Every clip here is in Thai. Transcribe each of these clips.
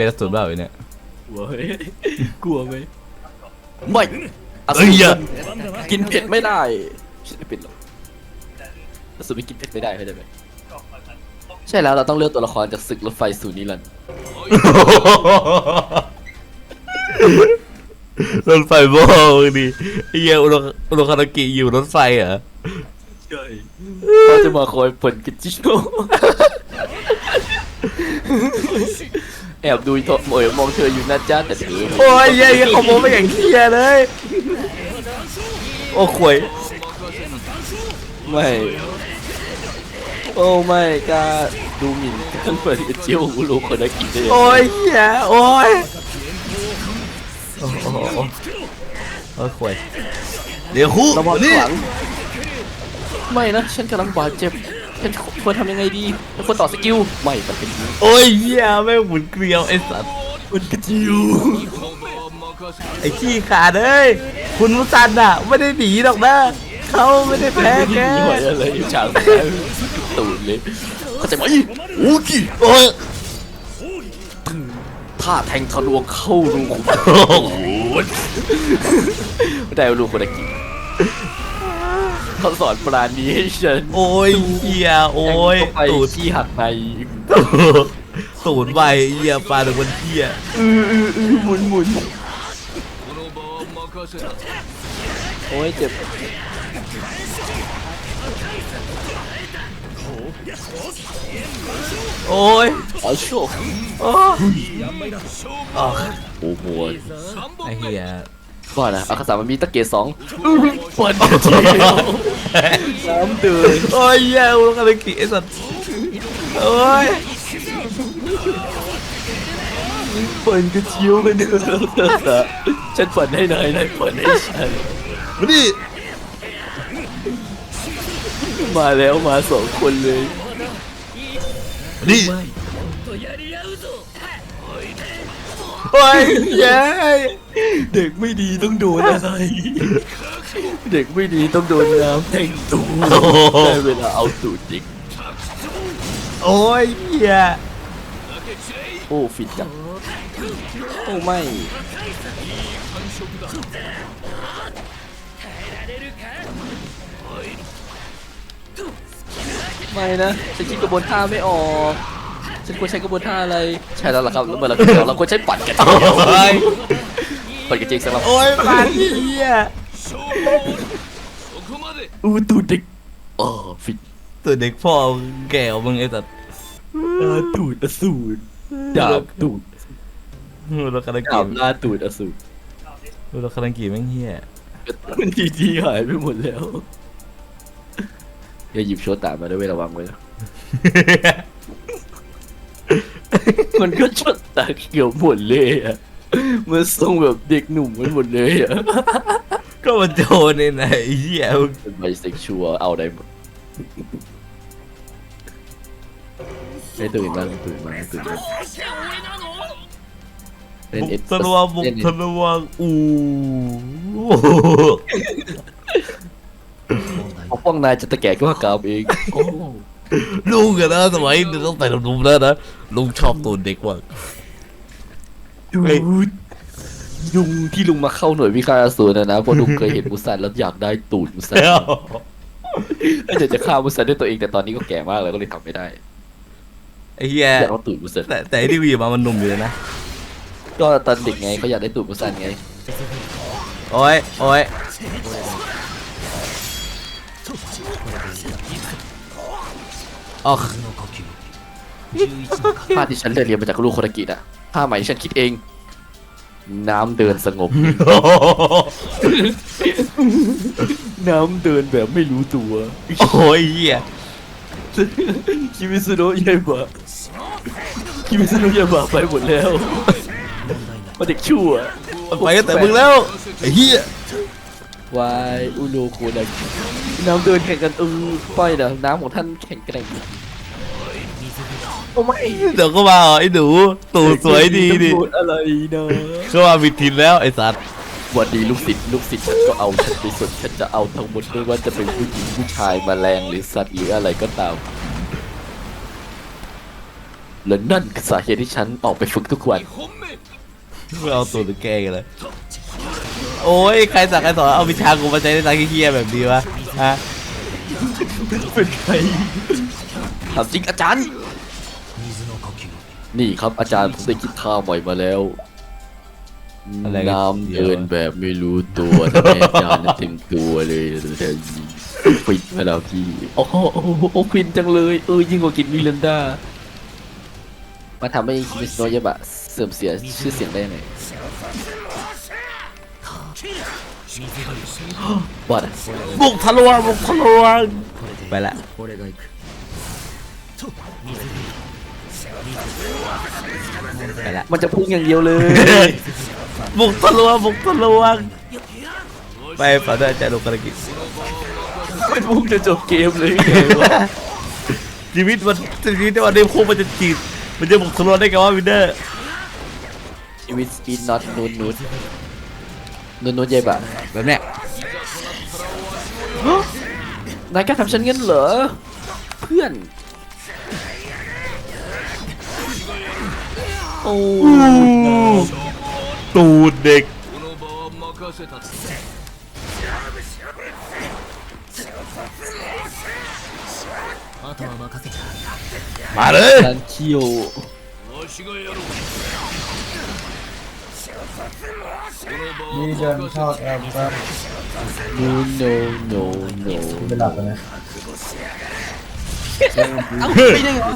เป็นอสูรเปล่าเนี่ยกลัวไหมกลัวไหมไม่อเอ้สูยอย่ารกินเผ็ดไม่ได้ฉันไม่เป็นหรอกอสูรไม่กินเผ็ดไม่ได้เข้าใจไหมใช่แล้วเราต้องเลือกตัวละครจากศึกรถไฟสู่นิรันดร์รถไฟโบ้ดิไอ้เหี้ยอุโรอุโรคารากิอยู่รถไฟเหรอใช่เขาจะมาคอยผลกิจิโน แอบดูโถเอ๋ยมองเธออยู่นะจ๊ะแต่เธอโอ้ยเหี้ยเหี้ยขโมยไปอย่างเที่ยเลย โอ้ขวยไม่โอ้ไม่กาดูหมิ่นกันเปิดเจียวกูรู้คนได้กินได้ยังไงโอ้ยเหี้ยโอ้ยโอ้โหโอ้ยขวยเดี๋ยวคู่ระวังนี่ข้างหลังไม่นะ ฉันกำลังบาดเจ็บ ฉันควรทำยังไงดีฉันควรต่อสกิล ไม่มันเป็นอย่างนี้โอ้ยเหี้ยแม่งหมุนเกลียวไอ้สัตว์มันกระจิวไอ้ขี้ขาดเอ้ยคุณมุสันอะไม่ได้หนีหรอกนะเขาไม่ได้แพ้แกมีหอยอะไรฉากแพ้ตูดเลยเข้าใจไหมโอ้ยโอ้ยท่าแทงทะลวงเข้ารูขุมไม่ได้รูคนละกิน เขาสอนปราณีให้ฉันโอ้ยเหี้ยโอ้ยแทงเข้าไปตูดขี้หักในตูดใบเหี้ยปลาถึงวันเหี้ยอืออืออือหมุนหมุนโอ้ยเจ็บโอ้ยเอาโชคโอ้อ๋อโอ้โหไอ้เหี้ย ก่อนนะอาคาสามันมีตะเกียบสองเปิดเจียวน้ำเดือดโอ้ยเหี้ยอุลกาเลกิไอ้สัตว์โอ้ยเปิดกระเจียวกันเดือดฉันเปิดให้นายนายเปิดให้ฉันมาดิมาแล้วมาสองคนเลยม โอ้ยเย้ยเด็กไม่ดีต้องโดนอะไร เด็กไม่ดีต้องโดนน้ำแทงตูดได้เวลาเอาตูดจิกโอ้ยเหี้ยโอ้ฟิตจังโอ้ไม่ไม่นะฉันคิดกระบวนท่าไม่ออก ฉันควรใช้กระบวนท่าอะไร ใช่แล้วล่ะครับแล้วเมื่อเราเราเราควรใช้ปั่นกระเจียวโอ้ยปั่นกระเจียวสำหรับโอ้ยปลาเหี้ยอู้ตูดเด็กอ๋อฟิตตัวเด็กพ่อแก่กว่ามึงไอ้สัตว์หน้าตูดอสูรดาบตูดอุลกาเลดากิบหน้าตูดอสูรอุลกาเลกิแม่งเหี้ยมันทีทีหายไปหมดแล้วอย่าหยิบโชตามาด้วยเวยระวังไว้นะ มันก็ชดตาเขียวหมดเลยอะมันทรงแบบเด็กหนุ่มมันหมดเลยอะก็มันโจรเนี่ยนะไอ้เหี้ยมึงเป็นไบเซ็กชวลเอาได้หมดไม่ตื่นบ้างตื่นบ้างตื่นบ้างเล่นบุเอ็ดกทะลวงบุกเล่นทะลวงอู้ปกป้องนายจะตะแก่ก็กาวเองโอ้ ลุงอะนะสมัยเด็กตั้งแต่หนุ่มๆแล้วนะลุงชอบตัวเด็กว่ะดูยุงที่ลุงมาเข้าหน่วยวิฆาตอสูรนะนะเพราะลุงเคยเห็นมุสันแล้วอยากได้ตูดมุสันแล้วก็อยากจะฆ่ามุสันด้วยตัวเองแต่ตอนนี้ก็แก่มากแล้วก็เลยทำไม่ได้ไอ้เหี้ยอยากเอาตูดมุสันแต่แต่ไอ้ที่วีมามันหนุ่มอยู่เลยนะก็ตอนเด็กไงเขาอยากได้ตูดมุสันไงโอ้ยโอ้ย อ๋อผ้าที่ฉันเรียนมาจากลูกโครากิอะผ้าไหมที่ฉันคิดเอง น้ำเดินสงบ น้ำเดินแบบไม่รู้ตัว โอ้ยเหี้ยคิมิซุโนะยายบะคิมิซุโนะยายบะไปหมดแล้วมาเด็กชั่วมันไปกันแต่มึงแล้วไอ้เหี้ย วายอุโนโคดัง น้ำเดินแข่งกันเออป้อยนะน้ำของท่านแข็งแกร่งโอ้ไม่เดี๋ยวก็มาเหรอไอ้หนูตูดสวยดีดิตำรวจอะไรนะก็มาบิดทินแล้วไอ้สัตว์หวันดีลูกศิษย์ลูกศิษย์ฉันก็เอาฉันไปสุดฉันจะเอาทั้งหมดไม่ว่าจะเป็นผู้หญิงผู้ชายแมลงหรือสัตว์หรืออะไรก็ตามและนั่นคือสาเหตุที่ฉันออกไปฝึกทุกวันเพื่อเอาตัวไปแก้กันเลย โอ้ยใครสั่งใครสอนเอาวิชากูมาใช้ในทางเฮี้ยๆแบบนี้วะฮะเป็นใครถามจริงอาจารย์ นี่ครับอาจารย์ผมได้กินข้าวใหม่มาแล้วอะไรกัน น้ำเดินแบบไม่รู้ตัวทำให้อาจารย์นั้นถึงตัวเลยแต่ฟินไปแล้วพี่โอ้โหโอ้โหโอ้โหฟินจังเลยเออยิ่งกว่ากินมิลันดามาทำให้คิมิสโนะยะบะเสื่อมเสียชื่อเสียงได้ไงว่าอะบุกทะลวงบุกทะลวงไปละไปละมันจะพุ่งอย่างเดียวเลย บุกทะลวงบุกทะลวงไปฝันด้วยใจลงกระกิจมันพุ่งจะจบเกมเลยไงวะชีวิตมันชีวิตวันนี้โคมันจะจีดมันจะบุกทะลวงได้ไงวะวินเดอร์ชีวิตสปีดน็อตนูนนูน นูนนูนเย่บะแบบเนี้ยนายกล้าทำฉันงั้นเหรอ เพื่อน โอ้ตูดเด็ก มาเลยการเคียว นี่เดินเข้าแอมครับนูนโนโนโนไม่หลับเลยนะไม่ได้เหรอ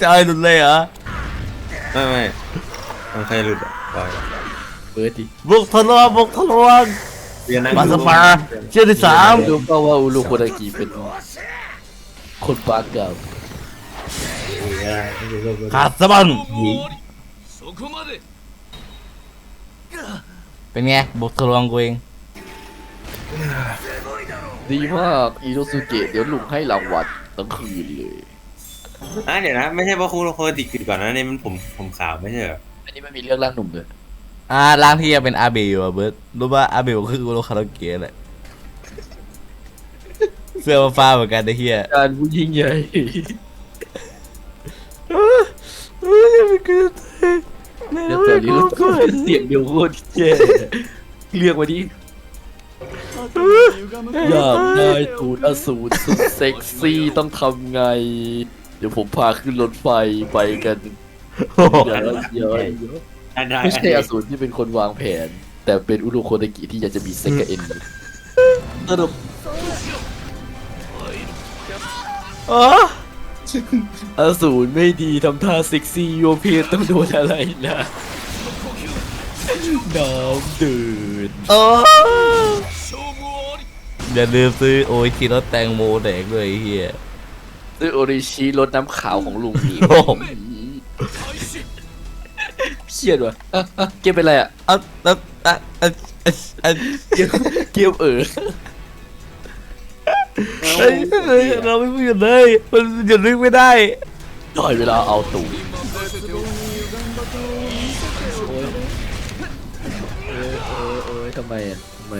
จะเอาให้หลุดเลยเหรอไม่ไม่มันใครหลุดอะปล่อยเปิดดิบุกทะลวงบุกทะลวงเรียนนั่งมาสดูปาเชื่อที่สามรู้เปล่าว่าอุลุโคดากิเป็นคนปากกับเรียนนั่งดูรูปขาดสะบัน เป็นไงบุกทะลวงกูเองดีมากอิโนสุเกะเดี๋ยวลุงให้รางวัลทั้งคืนเลยอะเดี๋ยวนะ ไม่ใช่เพราะคุณโคติคือก่อนนะนี่มันผมผมขาวไม่ใช่เหรออันนี้ไม่มีเรื่องร่างหนุ่มเลยอ่าร่างที่จะเป็นอาเบะอยู่อะเบิร์ดรู้ป่ะอาเบะคือกูโรคาราเกะแหละเสื้อฟ้าๆเหมือนกันไอ้เหี้ยการผู้ยิ่งใหญ่เฮ้ย ดี๋ยวรู้ตอไม่นนี้รู้เราก่อนเสียงเดียวโคตรแย่เรียกมาดิอยากได้ตูดอสูรสุดเซ็กซี่ต้องทำไง เดี๋ยวผมพาขึ้นรถไฟไปกันโอ้โหเดี๋ยวเดี๋ยวอันใดไม่ใช่อสูรที่เป็นคนวางแผน แต่เป็นอุรุโคตากิที่อยากจะมีเซ็กกับเอ็นสรุปอ๋อ อสูรไม่ดีทำท่าเซ็กซี่โยเพศต้องโดนอะไรนะน้ำเดินโอ้อย่าลืมซื้อโอ้ยทีรถแตงโมแดกด้วยไอ้เหี้ยด้วยโอริชิรสน้ำขาวของลุงนี่โอ้โหเครียดว่ะอะอะเกมเป็นไรอะอะอะอะอะอะอะเกมเกมเออ เฮ้ยเราไม่พูดกันเลย มันหยุดนึกไม่ได้ได้เวลาเอาตู่โอ้ยทำไมอะทำไม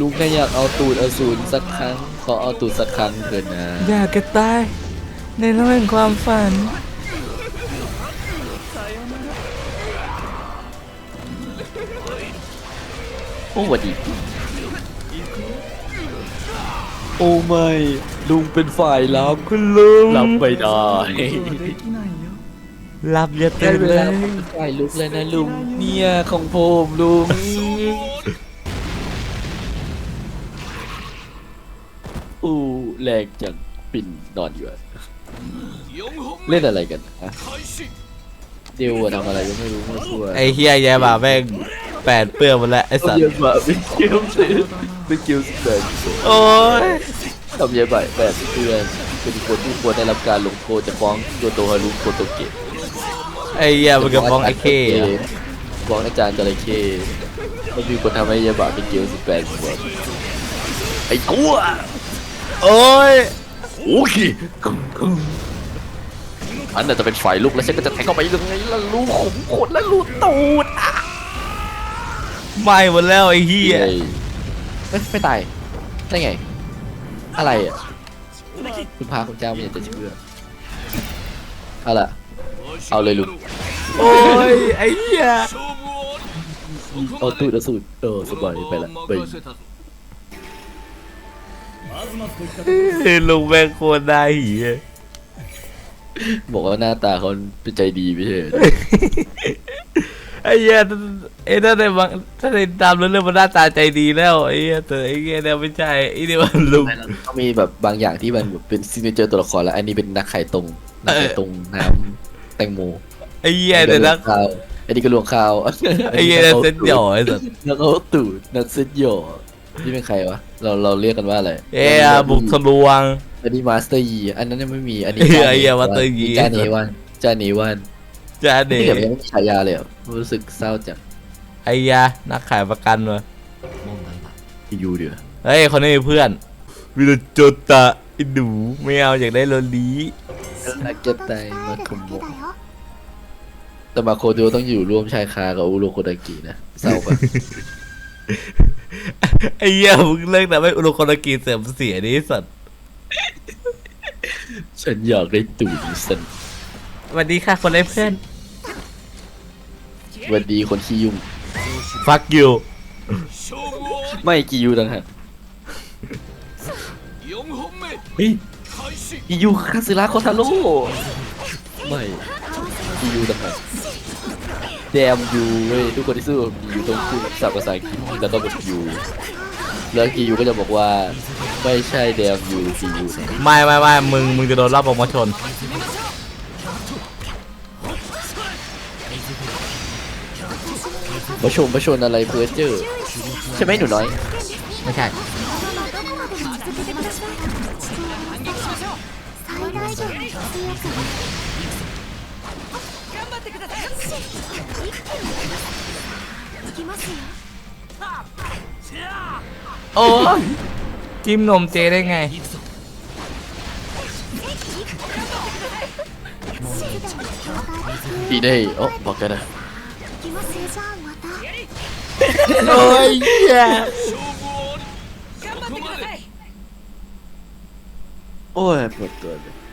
ลุงแค่อยากเอาตูดอสูรสักครั้ง ขอเอาตูดสักครั้งเถิดนะ อยากจะตาย ในโลกแห่งความฝัน โอ้หวัดดี โอ้ไม่ ลุงเป็นฝ่ายรับคุณลุงรับไม่ได้รับอย่าได้ตื่นเวเลลายเป็นฝ่ายลุกแล้วนะลุง เนี่ยของผมลุง อู้แรงจังปิ่นนอนอยู่อะเล่นอะไรกันฮะเดียวอะทำอะไรก็ไม่รู้ไม่ช่วยไอ้เฮียแย่บ่าแม่ง แปดเปื้อนหมดแล้วไอ้สัตว์ทำเยอะแบบเป็นเกมสิเป็นเกมสิแบบโอ้ยทำเยอะแบบแบบเพื่อนเป็นคนที่ควรได้รับการลงโทษจากฟ้องโยโตฮารุโคโตเกะไอ้เหี้ยมันกับฟ้องไอ้เคอะฟ้องอาจารย์จระเข้มันมีคนทำให้ยาบะเป็นเกมสิบแปดหัวไอ้ตัวโอ้ยโอเคอันน่าจะเป็นฝ่ายลุกแล้วฉันก็จะแทงเข้าไปยังไงล่ะลูกขมขนและลูตูดอะ ไหม่หมดแล้วไอ้เฮียเย้เอ้ยไม่ตาย ได้ไง อะไรอะคุณพาคุณเจ้าไม่อยากจะเชื่อเอาล่ะ เอาเลยลูกโอ้ยไอ้เหี้ยเอาตูดเอาสูดเออสบายไปละไปลุงแม่งโคตรได้หียบอกว่าหน้าตาเขาเป็นใจดีไม่ใช่เหรอ ไอ้เหี้ยไอ้ถ้าในบางถ้าในตามเรื่องมันหน้าตาใจดีแล้วไอ้เหี้ยแต่ไอ้เหี้ยเนี่ยไม่ใช่ไอ้นี่มันลุงเขามีแบบบางอย่างที่มันแบบเป็นซิกเนเจอร์ตัวละครแล้ว อันนี้เป็นนักไข่ตรงนักไข่ตรงน้ำแตงโมไอ้เหี้ยเดี๋ยวนะข้าวอันนี้ก็ลวงข้าวไอ้เหี้ยเซ็ตหย่อไอ้สัสแล้วก็ตูดนักเซ็ตหย่อนี่เป็นใครวะเราเราเรียกกันว่าอะไรเอ้ยบุกทะลวงอันนี้มาสเตอร์ยีอันนั้นยังไม่มีอันนี้เอ้ยไอ้เหี้ย Master Yi จาเนวันจาเนวัน จ้าเดนี่เดี๋ยวยังไม่มีฉายาเลยเหรอรู้สึกเศร้าจังไอ้ยานักขายประกันวะยูเดือเฮ้ยคนนี้มีเพื่อนวิลโจตะไอ้หนูไม่เอาอยากได้โรลีนักเก็ตไตมาคุโมะแต่มาโคดูต้องอยู่ร่วมชายคากับอุโรโคดากินะเศร้าปะไอ้เหี้ยมึงเลิกแต่ไม่อุโรโคนากิเสื่อมเสียนี่สัตว์ฉันอยากได้ตูดสัน สวัสดีค่ะคนได้เพื่อนวันดีคนขี้ยุ่ง fuck you ไม่กี่ยูต่างหากเฮ้ยกียูคาสึระโคทาโร่ไม่กียูต่างหากแดมยูเว้ยทุกคนที่สู้กับกียูต้องพูดสับภาษาอังกฤษแล้วก็กดยูแล้วกียูก็จะบอกว่า ไม่ใช่แดมยูกียู ไม่ไม่ไม่มึงมึงจะโดนรอบออกมาชน ประชุมประชุมอะไรเพื่อเจอใช่ไหมหนูน้อย ไม่ใช่โอ้จิ้มนมเจได้ไง いねいおバカだおいや。おいバカだ